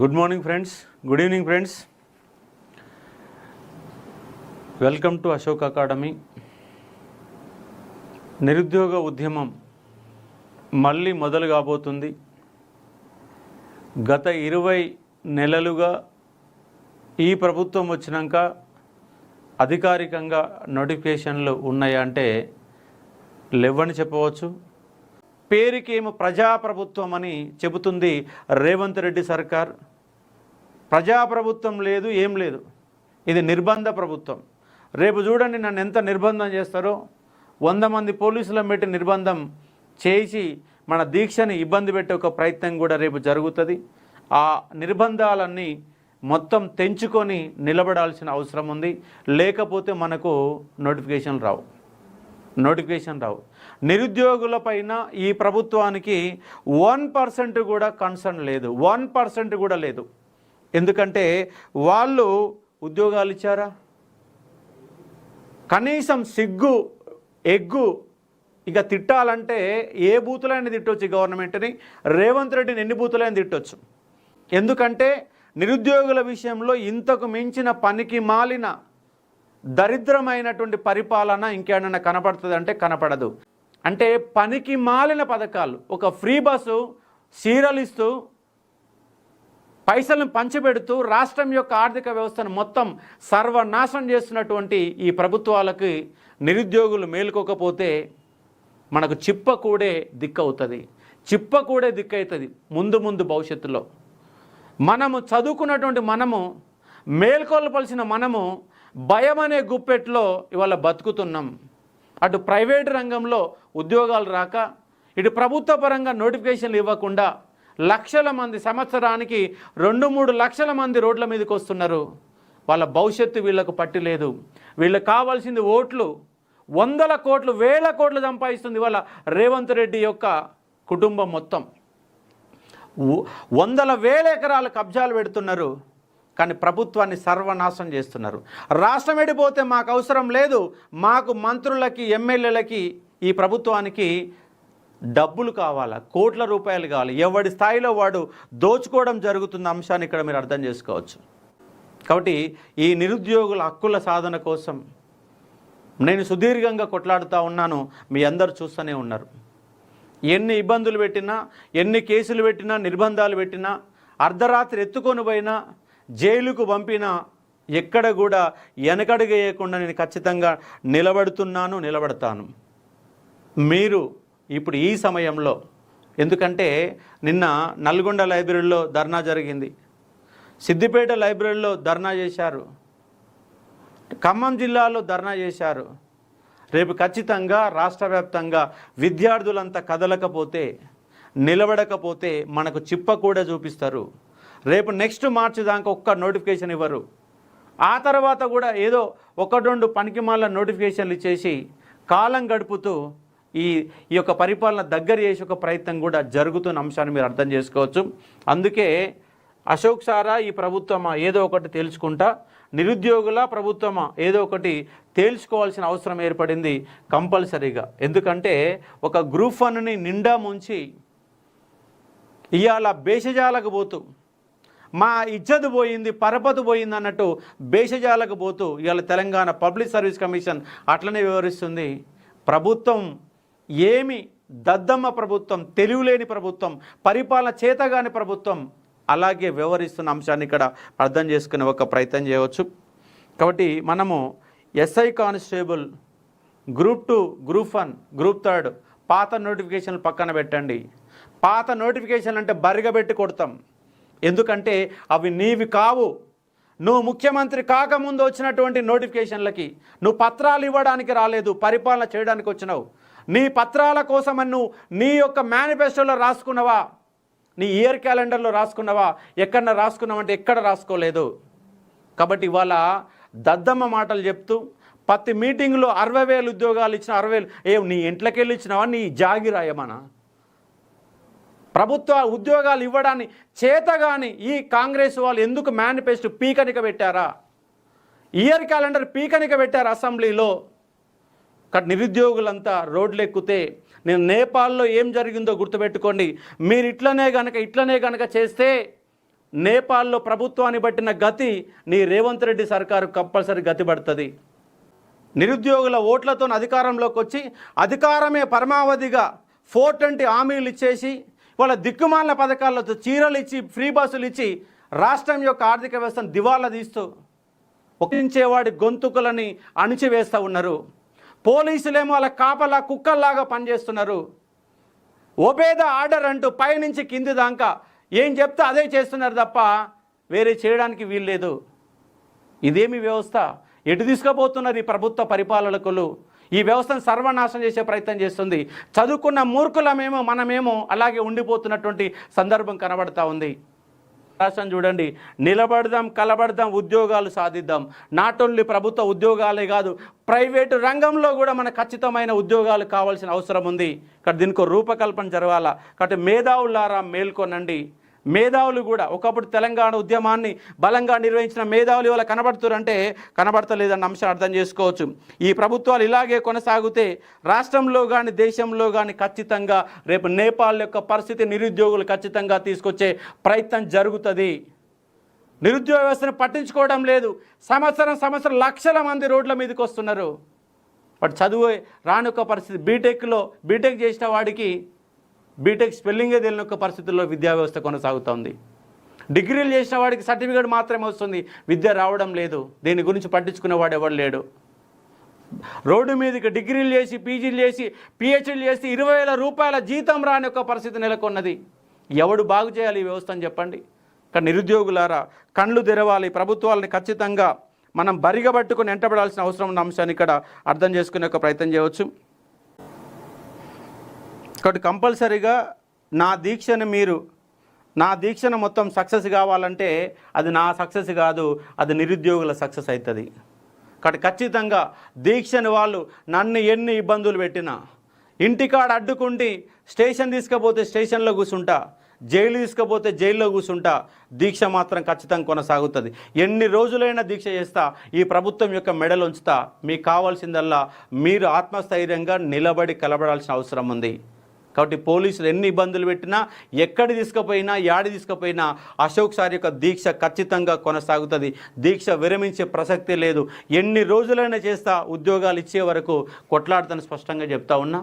Good morning friends. Good evening friends. Welcome to Ashok academy. నిరుద్యోగ ఉద్యమం మళ్ళీ మొదలు కాబోతుంది. గత ఇరవై నెలలుగా ఈ ప్రభుత్వం వచ్చినాక అధికారికంగా నోటిఫికేషన్లు ఉన్నాయంటే లేవని చెప్పవచ్చు. పేరుకేమో ప్రజాప్రభుత్వం అని చెబుతుంది రేవంత్ రెడ్డి సర్కార్. ప్రజాప్రభుత్వం లేదు ఏం లేదు. ఇది నిర్బంధ ప్రభుత్వం. రేపు చూడండి నన్ను ఎంత నిర్బంధం చేస్తారో. వంద మంది పోలీసులను పెట్టి నిర్బంధం చేసి మన దీక్షని ఇబ్బంది పెట్టే ఒక ప్రయత్నం కూడా రేపు జరుగుతుంది. ఆ నిర్బంధాలన్నీ మొత్తం తెంచుకొని నిలబడాల్సిన అవసరం ఉంది. లేకపోతే మనకు నోటిఫికేషన్ రావు. నోటిఫికేషన్ రావు. నిరుద్యోగుల పైన ఈ ప్రభుత్వానికి వన్ పర్సెంట్ కూడా కన్సర్న్ లేదు. వన్ పర్సెంట్ కూడా లేదు. ఎందుకంటే వాళ్ళు ఉద్యోగాలు ఇచ్చారా? కనీసం సిగ్గు ఎగ్గు ఇక తిట్టాలంటే ఏ బూతులైనా తిట్టవచ్చు గవర్నమెంట్ని. రేవంత్ రెడ్డిని ఎన్ని బూతులైనా తిట్టవచ్చు ఎందుకంటే నిరుద్యోగుల విషయంలో ఇంతకు మించిన పనికి మాలిన దరిద్రమైనటువంటి పరిపాలన ఇంకేమైనా కనపడుతుంది అంటే కనపడదు. అంటే పనికి మాలిన పథకాలు ఒక ఫ్రీ బస్సు సీరలిస్తూ పైసలను పంచిపెడుతూ రాష్ట్రం యొక్క ఆర్థిక వ్యవస్థను మొత్తం సర్వనాశనం చేస్తున్నటువంటి ఈ ప్రభుత్వాలకి నిరుద్యోగులు మేలుకోకపోతే మనకు చిప్పకూడే దిక్కవుతుంది. చిప్పకూడే దిక్కవుతుంది ముందు ముందు భవిష్యత్తులో. మనము చదువుకున్నటువంటి మనము మేల్కొల్పవలసిన మనము భయం అనే గుప్పెట్లో ఇవాళ బతుకుతున్నాం. అటు ప్రైవేట్ రంగంలో ఉద్యోగాలు రాక ఇటు ప్రభుత్వ పరంగా నోటిఫికేషన్లు ఇవ్వకుండా లక్షల మంది సంవత్సరానికి రెండు మూడు లక్షల మంది రోడ్ల మీదకి వస్తున్నారు. వాళ్ళ భవిష్యత్తు వీళ్ళకు పట్టి లేదు. వీళ్ళకి కావాల్సింది ఓట్లు. వందల కోట్లు వేల కోట్లు సంపాదిస్తుంది వాళ్ళ రేవంత్ రెడ్డి యొక్క కుటుంబం మొత్తం. వందల వేల ఎకరాల కబ్జాలు పెడుతున్నారు. కానీ ప్రభుత్వాన్ని సర్వనాశనం చేస్తున్నారు. రాష్ట్రం ఎడిపోతే మాకు అవసరం లేదు. మాకు మంత్రులకి ఎమ్మెల్యేలకి ఈ ప్రభుత్వానికి డబ్బులు కావాలా? కోట్ల రూపాయలు కావాలి. ఎవడి స్థాయిలో వాడు దోచుకోవడం జరుగుతున్న అంశాన్ని ఇక్కడ మీరు అర్థం చేసుకోవచ్చు. కాబట్టి ఈ నిరుద్యోగుల హక్కుల సాధన కోసం నేను సుదీర్ఘంగా కొట్లాడుతూ ఉన్నాను. మీ అందరు చూస్తూనే ఉన్నారు. ఎన్ని ఇబ్బందులు పెట్టినా ఎన్ని కేసులు పెట్టినా నిర్బంధాలు పెట్టినా అర్ధరాత్రి ఎత్తుకొని పోయినా జైలుకు పంపిన ఎక్కడ కూడా వెనకడుగేయకుండా నేను ఖచ్చితంగా నిలబడుతున్నాను నిలబడతాను. మీరు ఇప్పుడు ఈ సమయంలో ఎందుకంటే నిన్న నల్గొండ లైబ్రరీలో ధర్నా జరిగింది. సిద్దిపేట లైబ్రరీలో ధర్నా చేశారు. ఖమ్మం జిల్లాలో ధర్నా చేశారు. రేపు ఖచ్చితంగా రాష్ట్ర వ్యాప్తంగా విద్యార్థులంతా కదలకపోతే నిలబడకపోతే మనకు చిప్ప కూడా చూపిస్తారు. రేపు నెక్స్ట్ మార్చ్ దాకా ఒక్క నోటిఫికేషన్ ఇవ్వరు. ఆ తర్వాత కూడా ఏదో ఒకటి రెండు పనికిమాల నోటిఫికేషన్లు ఇచ్చేసి కాలం గడుపుతూ ఈ ఈ యొక్క పరిపాలన దగ్గర చేసే ఒక ప్రయత్నం కూడా జరుగుతున్న అంశాన్ని మీరు అర్థం చేసుకోవచ్చు. అందుకే అశోక్ సారా ఈ ప్రభుత్వమా ఏదో ఒకటి తేల్చుకుంటా నిరుద్యోగుల ప్రభుత్వమా ఏదో ఒకటి తేల్చుకోవాల్సిన అవసరం ఏర్పడింది కంపల్సరీగా. ఎందుకంటే ఒక గ్రూప్ వన్ని నిండా ముంచి ఇవాళ బేషజాలకు పోతూ మా ఇజ్జత్ పోయింది పరపతి పోయింది అన్నట్టు భేషజాలకు పోతూ ఇవాళ తెలంగాణ పబ్లిక్ సర్వీస్ కమిషన్ అట్లనే వివరిస్తుంది. ప్రభుత్వం ఏమి దద్దమ్మ ప్రభుత్వం తెలివిలేని ప్రభుత్వం పరిపాలన చేతగాని ప్రభుత్వం అలాగే వ్యవహరిస్తున్న అంశాన్ని ఇక్కడ అర్థం చేసుకునే ఒక ప్రయత్నం చేయవచ్చు. కాబట్టి మనము SI constable group two group one group third పాత నోటిఫికేషన్లు పక్కన పెట్టండి. పాత నోటిఫికేషన్ అంటే బరిగబెట్టి కొడతాం. ఎందుకంటే అవి నీవి కావు. నువ్వు ముఖ్యమంత్రి కాకముందు వచ్చినటువంటి నోటిఫికేషన్లకి నువ్వు పత్రాలు ఇవ్వడానికి రాలేదు పరిపాలన చేయడానికి వచ్చినావు. నీ పత్రాల కోసమని నువ్వు నీ యొక్క మేనిఫెస్టోలో రాసుకున్నావా? నీ ఇయర్ క్యాలెండర్లో రాసుకున్నావా? ఎక్కడ రాసుకున్నావంటే ఎక్కడ రాసుకోలేదు. కాబట్టి ఇవాళ దద్దమ్మ మాటలు చెప్తూ ప్రతి మీటింగ్లో అరవై వేలు ఉద్యోగాలు ఇచ్చిన అరవై వేలు ఏ నీ ఇంట్లోకి వెళ్ళి ఇచ్చినావా? నీ జాగిరాయమనా? ప్రభుత్వ ఉద్యోగాలు ఇవ్వడాన్ని చేతగాని ఈ కాంగ్రెస్ వాళ్ళు ఎందుకు మేనిఫెస్టో పీకనిక పెట్టారా ఇయర్ క్యాలెండర్ పీకనిక పెట్టారు అసెంబ్లీలో. ఇక్కడ నిరుద్యోగులంతా రోడ్లు ఎక్కితే నేను నేపాల్లో ఏం జరిగిందో గుర్తుపెట్టుకోండి. మీరు ఇట్లనే గనక ఇట్లనే గనక చేస్తే నేపాల్లో ప్రభుత్వాన్ని బట్టిన గతి నీ రేవంత్ రెడ్డి సర్కారు కంపల్సరీ గతి పడుతుంది. నిరుద్యోగుల ఓట్లతో అధికారంలోకి వచ్చి అధికారమే పరమావధిగా ఫోర్ ట్వంటీ హామీలు ఇచ్చేసి వాళ్ళ దిక్కుమాలిన పథకాలతో చీరలు ఇచ్చి ఫ్రీ బస్సులు ఇచ్చి రాష్ట్రం యొక్క ఆర్థిక వ్యవస్థను దివాలా తీస్తూ ఒకించేవాడి గొంతుకులని అణిచివేస్తూ ఉన్నారు. పోలీసులేమో వాళ్ళ కాపలా కుక్కల్లాగా పనిచేస్తున్నారు. ఒబేద ఆర్డర్ అంటూ పైనుంచి కింది దాకా ఏం చెప్తే అదే చేస్తున్నారు తప్ప వేరే చేయడానికి వీల్లేదు. ఇదేమి వ్యవస్థ? ఎటు తీసుకుపోతున్నారు ఈ ప్రభుత్వ పరిపాలకులు? ఈ వ్యవస్థను సర్వనాశనం చేసే ప్రయత్నం చేస్తుంది. చదువుకున్న మూర్ఖులమేమో మనమేమో అలాగే ఉండిపోతున్నటువంటి సందర్భం కనబడతా ఉంది. రాష్ట్రం చూడండి నిలబడదాం కలబడదాం ఉద్యోగాలు సాధిద్దాం. నాట్ ఓన్లీ ప్రభుత్వ ఉద్యోగాలే కాదు ప్రైవేటు రంగంలో కూడా మనకు ఖచ్చితమైన ఉద్యోగాలు కావాల్సిన అవసరం ఉంది. కాబట్టి దీనికి రూపకల్పన జరగాల. కాబట్టి మేధావులారా మేల్కొనండి. మేధావులు కూడా. ఒకప్పుడు తెలంగాణ ఉద్యమాన్ని బలంగా నిర్వహించిన మేధావులు ఇవాళ కనబడుతురంటే కనబడతలేదన్న అంశం అర్థం చేసుకోవచ్చు. ఈ ప్రభుత్వాలు ఇలాగే కొనసాగితే రాష్ట్రంలో కానీ దేశంలో కానీ ఖచ్చితంగా రేపు నేపాల్ యొక్క పరిస్థితి నిరుద్యోగులు ఖచ్చితంగా తీసుకొచ్చే ప్రయత్నం జరుగుతుంది. నిరుద్యోగ వ్యవస్థను పట్టించుకోవడం లేదు. సంవత్సరం సంవత్సరం లక్షల మంది రోడ్ల మీదకి వస్తున్నారు. వాడు చదువు రానొక్క పరిస్థితి. బీటెక్లో బీటెక్ చేసిన వాడికి బీటెక్ స్పెల్లింగే తెలియని ఒక పరిస్థితుల్లో విద్యా వ్యవస్థ కొనసాగుతోంది? డిగ్రీలు చేసిన వాడికి సర్టిఫికేట్ మాత్రమే వస్తుంది. విద్య రావడం లేదు. దీని గురించి పట్టించుకునేవాడు ఎవడు లేడు. రోడ్డు మీదకి డిగ్రీలు చేసి పీజీలు చేసి పిహెచ్డీలు చేసి ఇరవై వేల రూపాయల జీతం రాని ఒక పరిస్థితి నెలకొన్నది. ఎవడు బాగు చేయాలి ఈ వ్యవస్థను చెప్పండి? కానీ నిరుద్యోగులారా కళ్ళు తెరవాలి. ప్రభుత్వాలని ఖచ్చితంగా మనం బరిగబట్టుకుని వెంటబడాల్సిన అవసరం ఉన్న అంశాన్ని ఇక్కడ అర్థం చేసుకునే ఒక ప్రయత్నం చేయవచ్చు. కాబట్టి కంపల్సరీగా నా దీక్షను మీరు నా దీక్షను మొత్తం సక్సెస్ కావాలంటే అది నా సక్సెస్ కాదు అది నిరుద్యోగుల సక్సెస్ అవుతుంది. కాబట్టి ఖచ్చితంగా దీక్షను వాళ్ళు నన్ను ఎన్ని ఇబ్బందులు పెట్టినా ఇంటికాడ అడ్డుకుండి స్టేషన్ తీసుకపోతే స్టేషన్లో కూర్చుంటా జైలు తీసుకపోతే జైల్లో కూర్చుంటా దీక్ష మాత్రం ఖచ్చితంగా కొనసాగుతుంది. ఎన్ని రోజులైనా దీక్ష చేస్తా ఈ ప్రభుత్వం యొక్క మెడలు ఉంచుతా మీకు కావాల్సిందల్లా మీరు ఆత్మస్థైర్యంగా నిలబడి కలబడాల్సిన అవసరం ఉంది. కాబట్టి పోలీసులు ఎన్ని ఇబ్బందులు పెట్టినా ఎక్కడి తీసుకుపోయినా యాడి తీసుకుపోయినా అశోక్ సార్ యొక్క దీక్ష ఖచ్చితంగా కొనసాగుతుంది. దీక్ష విరమించే ప్రసక్తి లేదు. ఎన్ని రోజులైనా చేస్తా ఉద్యోగాలు ఇచ్చే వరకు కొట్లాడుతాను స్పష్టంగా చెప్తా ఉన్నా.